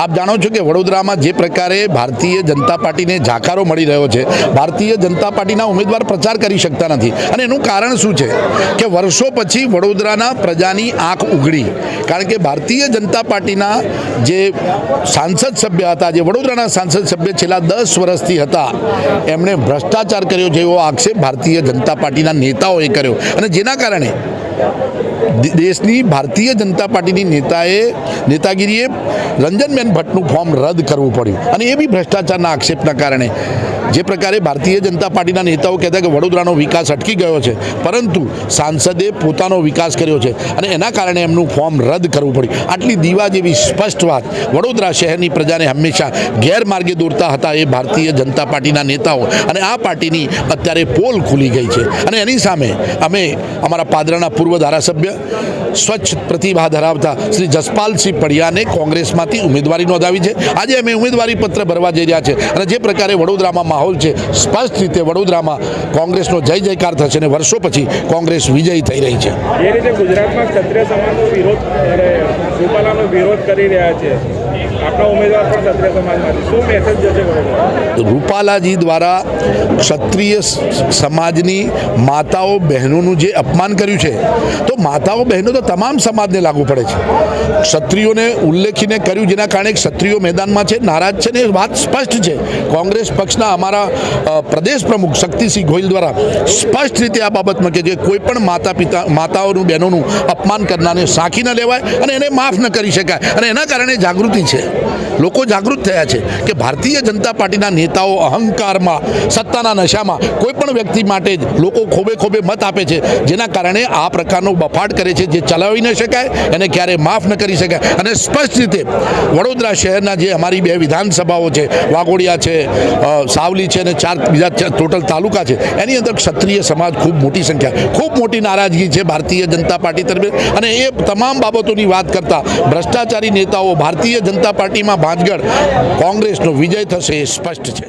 આપ જાણો છો કે વડોદરામાં જે પ્રકારે ભારતીય જનતા પાર્ટીને જાકારો મળી રહ્યો છે, ભારતીય જનતા પાર્ટીના ઉમેદવાર પ્રચાર કરી શકતા નથી. અને એનું કારણ શું છે? કે વર્ષો પછી વડોદરાના પ્રજાની આંખ ઉઘડી. કારણ કે ભારતીય જનતા પાર્ટીના જે સાંસદ સભ્ય હતા, જે વડોદરાના સાંસદ સભ્ય છેલ્લા દસ વર્ષથી હતા, એમણે ભ્રષ્ટાચાર કર્યો એવો આક્ષેપ ભારતીય જનતા પાર્ટીના નેતાઓએ કર્યો. અને જેના કારણે દેશની ભારતીય જનતા પાર્ટીની નેતાએ, નેતાગીરીએ રંજનબેન ભટ્ટનું ફોર્મ રદ કરવું પડ્યું. અને એ બી ભ્રષ્ટાચારના આક્ષેપના કારણે. જે પ્રકારે ભારતીય જનતા પાર્ટીના નેતાઓ કહેતા કે વડોદરાનો વિકાસ અટકી ગયો છે, પરંતુ સાંસદે પોતાનો વિકાસ કર્યો છે અને એના કારણે એમનું ફોર્મ રદ કરવું પડ્યું. આટલી દીવા જેવી સ્પષ્ટ વાત વડોદરા શહેરની પ્રજાને હંમેશા ગેરમાર્ગે દોરતા હતા એ ભારતીય જનતા પાર્ટીના નેતાઓ અને આ પાર્ટીની અત્યારે પોલ ખુલી ગઈ છે. અને એની સામે અમે અમારા પાદરાના પૂર્વ ધારાસભ્ય સ્વચ્છ પ્રતિભા ધરાવતા શ્રી જસપાલસિંહ પડિયાને કોંગ્રેસમાંથી ઉમેદવારી નોંધાવી છે. આજે અમે ઉમેદવારી પત્ર ભરવા જઈ રહ્યા છે અને જે પ્રકારે વડોદરામાં માહોલ છે. સ્પષ્ટ રીતે વડોદરામાં કોંગ્રેસનો જય જયકાર થશે અને વર્ષો પછી કોંગ્રેસ વિજયી થઈ રહી છે. જે રીતે ગુજરાતમાં ક્ષત્રિય સમાજનો વિરોધ અરે રૂપાલાનો વિરોધ કરી રહ્યા છે રૂપાલાજી દ્વારા ક્ષત્રિય સમાજની માતાઓ બહેનોનું જે અપમાન કર્યું છે, તો માતાઓ બહેનો તો તમામ સમાજને લાગુ પડે છે. ક્ષત્રિયોને ઉલ્લેખીને કર્યું જેના કારણે ક્ષત્રિયો મેદાનમાં છે, નારાજ છે ને વાત સ્પષ્ટ છે. કોંગ્રેસ પક્ષના અમારા પ્રદેશ પ્રમુખ શક્તિસિંહ ગોહિલ દ્વારા સ્પષ્ટ રીતે આ બાબતમાં કે જે કોઈ પણ માતા પિતા, માતાઓનું, બહેનોનું અપમાન કરનારને સાંખી ન લેવાય અને એને માફ ન કરી શકાય અને એના કારણે જાગૃતિ છે. લોકો જાગૃત થયા છે કે ભારતીય જનતા પાર્ટીના નેતાઓ અહંકારમાં, સત્તાના નશામાં, કોઈ પણ વ્યક્તિ માટે જ લોકો ખોબે ખોબે મત આપે છે, જેના કારણે આ પ્રકારનો બફાટ કરે છે, જે ચલાવી ન શકાય એને ક્યારે માફ ન કરી શકાય. અને સ્પષ્ટ રીતે વડોદરા શહેરના જે અમારી બે વિધાનસભાઓ છે, વાઘોડિયા છે સાવલી છે અને ચાર બીજા ટોટલ તાલુકા છે, એની અંદર ક્ષત્રિય સમાજ ખૂબ મોટી સંખ્યા, ખૂબ મોટી નારાજગી છે ભારતીય જનતા પાર્ટી તરફે. અને એ તમામ બાબતોની વાત કરતા ભ્રષ્ટાચારી નેતાઓ, ભારતીય જનતા પાર્ટીમાં ભાંજગઢ કોંગ્રેસનો વિજય થશે એ સ્પષ્ટ છે.